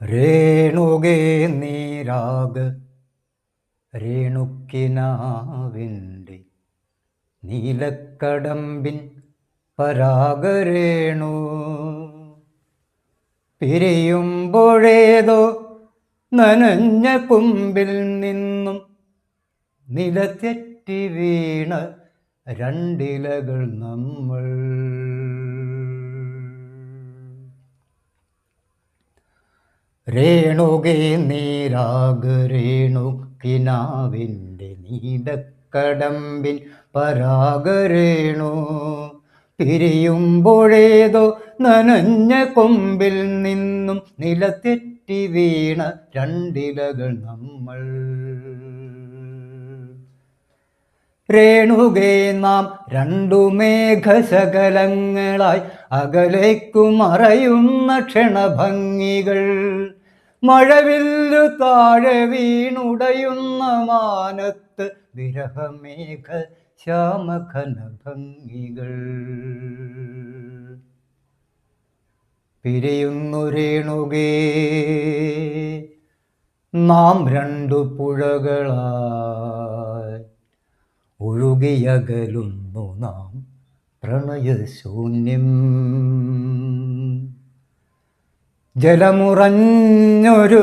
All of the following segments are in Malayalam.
രേണുകേ നീരാഗ രേണുക്കിനാവിന്റെ നീലക്കടമ്പിൻ പരാഗരേണു പിരിയുമ്പോഴേതോ നനഞ്ഞ കുമ്പിൽ നിന്നും നിലത്തെറ്റി വീണ രണ്ടിലകൾ നമ്മൾ. രേണുകേ നീരാഗ രേണുക്കിനാവിന്റെ നീടക്കടമ്പിൻ പരാഗരേണു പിരിയുമ്പോഴേതോ നനഞ്ഞ കൊമ്പിൽ നിന്നും നിലത്തെറ്റി വീണ രണ്ടിലകൾ നമ്മൾ. രേണുകേ നാം രണ്ടു മേഘശകലങ്ങളായി അകലേക്കു മറയുന്ന ക്ഷണഭംഗികൾ. മഴവില്ലു താഴെ വീണുടയുന്ന മാനത്ത് വിരഹമേഘ ശ്യാമഘന ഭംഗികൾ പിരിയുന്നു രേണുകേ നാം രണ്ടു പുഴകളായി ഒഴുകിയകലുന്നു നാം പ്രണയശൂന്യം. ജലമുറഞ്ഞൊരു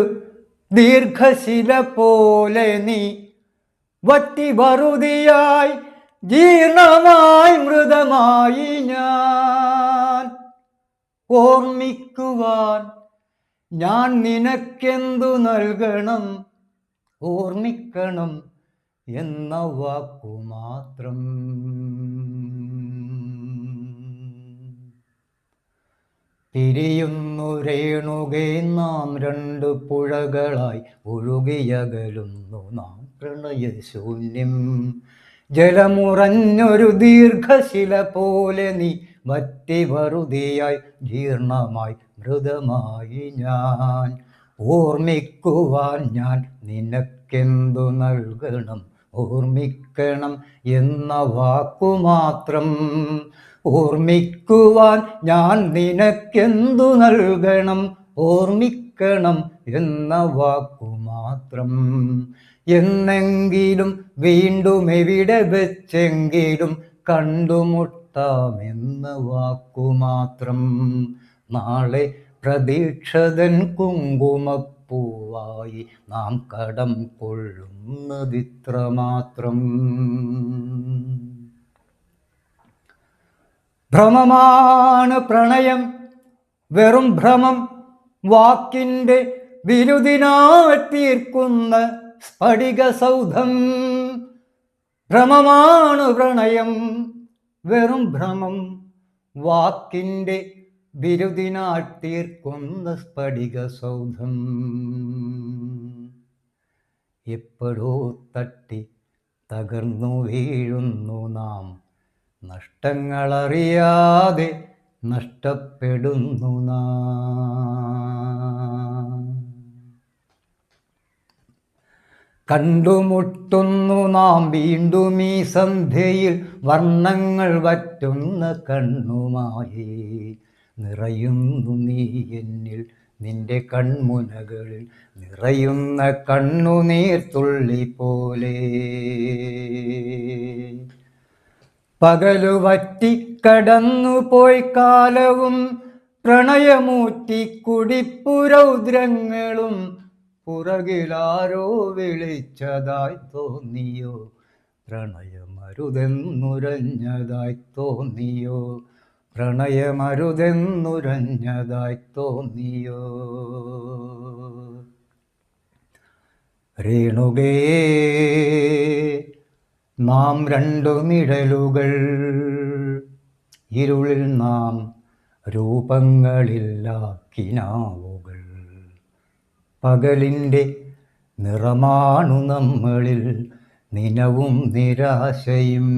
ദീർഘശില പോലെ നീ വറ്റി വറുതിയായി ജീർണമായി മൃതമായി ഞാൻ. ഓർമ്മിക്കുവാൻ ഞാൻ നിനക്കെന്തു നൽകണം? ഓർമ്മിക്കണം എന്ന വാക്കു മാത്രം പിരിയുന്നു രേണുകേ നാം രണ്ട് പുഴകളായി ഒഴുകിയകലുന്നു. നാം പ്രണയശൂന്യം ജലമുറഞ്ഞൊരു ദീർഘശില പോലെ നീ വറ്റി വറുതിയായി ജീർണമായി മൃതമായി ഞാൻ. ഓർമ്മിക്കുവാൻ ഞാൻ നിനക്കെന്തു നൽകണം? ഓർമ്മിക്കണം എന്ന വാക്കു മാത്രം. ഓർമ്മിക്കുവാൻ ഞാൻ നിനക്കെന്തു നൽകണം? ഓർമ്മിക്കണം എന്ന വാക്കു മാത്രം. എന്നെങ്കിലും വീണ്ടും എവിടെ വെച്ചെങ്കിലും കണ്ടുമുട്ടാമെന്ന വാക്കു മാത്രം. നാളെ പ്രതീക്ഷതൻ കുങ്കുമപ്പൂവായി നാം കടം കൊള്ളുന്നതിത്ര മാത്രം. ഭ്രമമാണ് പ്രണയം. വെറും ഭ്രമം വാക്കിന്റെ വിരുദിനായി തീർക്കുന്ന സ്ഫടിക സൗധം. ഭ്രമമാണ് പ്രണയം. വെറും ഭ്രമം വാക്കിന്റെ ബിരുദിനായി തീർക്കുന്ന സ്ഫടിക സൗധം. എപ്പോഴോ തട്ടി തകർന്നു വീഴുന്നു നാം. നഷ്ടങ്ങളറിയാതെ നഷ്ടപ്പെടുന്നു കണ്ടുമുട്ടുന്നു നാം വീണ്ടും ഈ സന്ധ്യയിൽ വർണങ്ങൾ വറ്റുന്ന കണ്ണുമായി. നിറയുന്നു നീ എന്നിൽ നിന്റെ കൺമുനകളിൽ നിറയുന്ന കണ്ണുനീർ തുള്ളി പോലെ പകലു വറ്റി കടന്നു പോയി കാലവും പ്രണയമൂറ്റി കുടിപ്പുരൗദ്രങ്ങളും പുറകിലാരോ വിളിച്ചതായി തോന്നിയോ? പ്രണയമരുതെന്നുരഞ്ഞതായി തോന്നിയോ? പ്രണയമരുതെന്നുരഞ്ഞതായി തോന്നിയോ? രേണുകേ നാം രണ്ടു നിഴലുകൾ. ഇരുളിൽ നാം രൂപങ്ങളില്ലാക്കിനാവുകൾ. പകലിന്റെ നിറമാണു നമ്മളിൽ നിനവും നിരാശയും.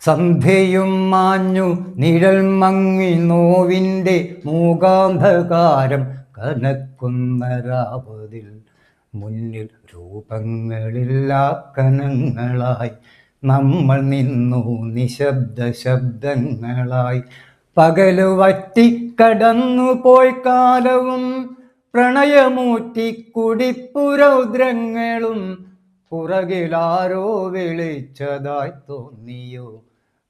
സന്ധ്യയും മാഞ്ഞു നിഴൽ മങ്ങി നോവിന്റെ മൂകാന്ധകാരം കനക്കുന്ന രാവതിൽ മുന്നിൽ രൂപങ്ങളില്ലാ കനങ്ങളായി നമ്മൾ നിന്നു നിശബ്ദ ശബ്ദങ്ങളായി. പകൽ വറ്റി കാലവും പ്രണയമൂറ്റി കുടിപ്പുരൗദ്രങ്ങളും പുറകിലാരോ വിളിച്ചതായി തോന്നിയോ?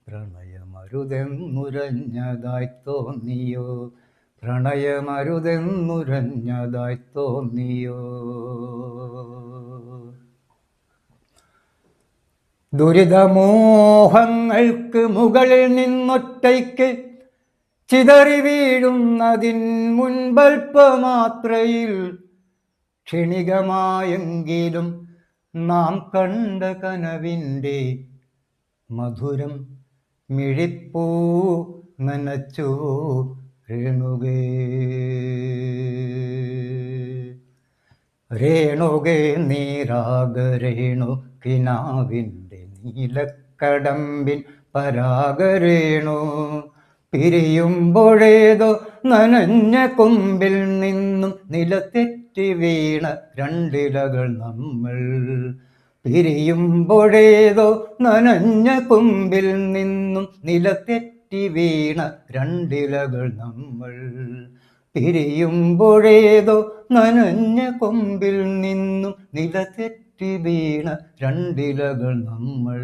പ്രണയമരുതെന്നുരഞ്ഞതായി തോന്നിയോ? പ്രണയമരുതെന്നുരഞ്ഞതായി തോന്നിയോ? ദുരിതമോഹങ്ങൾക്ക് മുകളിൽ നിന്നൊറ്റയ്ക്ക് ചിതറി വീഴുന്നതിൻ മുൻപൽപ്പമാത്രയിൽ ക്ഷണികമായെങ്കിലും നാം കണ്ട കനവിന്റെ മധുരം മിഴിപ്പൂ നനച്ചു. രേണുകേ. രേണുകേ നീരാഗരേണു കിനാവിന്റെ നീലക്കടമ്പിൻ പരാഗരേണു പിരിയുമ്പോഴേതോ നനഞ്ഞ കൊമ്പിൽ നിന്നും നിലത്തെറ്റി വീണ രണ്ടിലകൾ നമ്മൾ. പിരിയുമ്പോഴേതോ നനഞ്ഞ കൊമ്പിൽ നിന്നും നിലത്തെറ്റി വീണ രണ്ടിലകൾ നമ്മൾ. പിരിയുമ്പോഴേതോ നനഞ്ഞ കൊമ്പിൽ നിന്നും നിലതെറ്റി വീണ രണ്ടിലകൾ നമ്മൾ.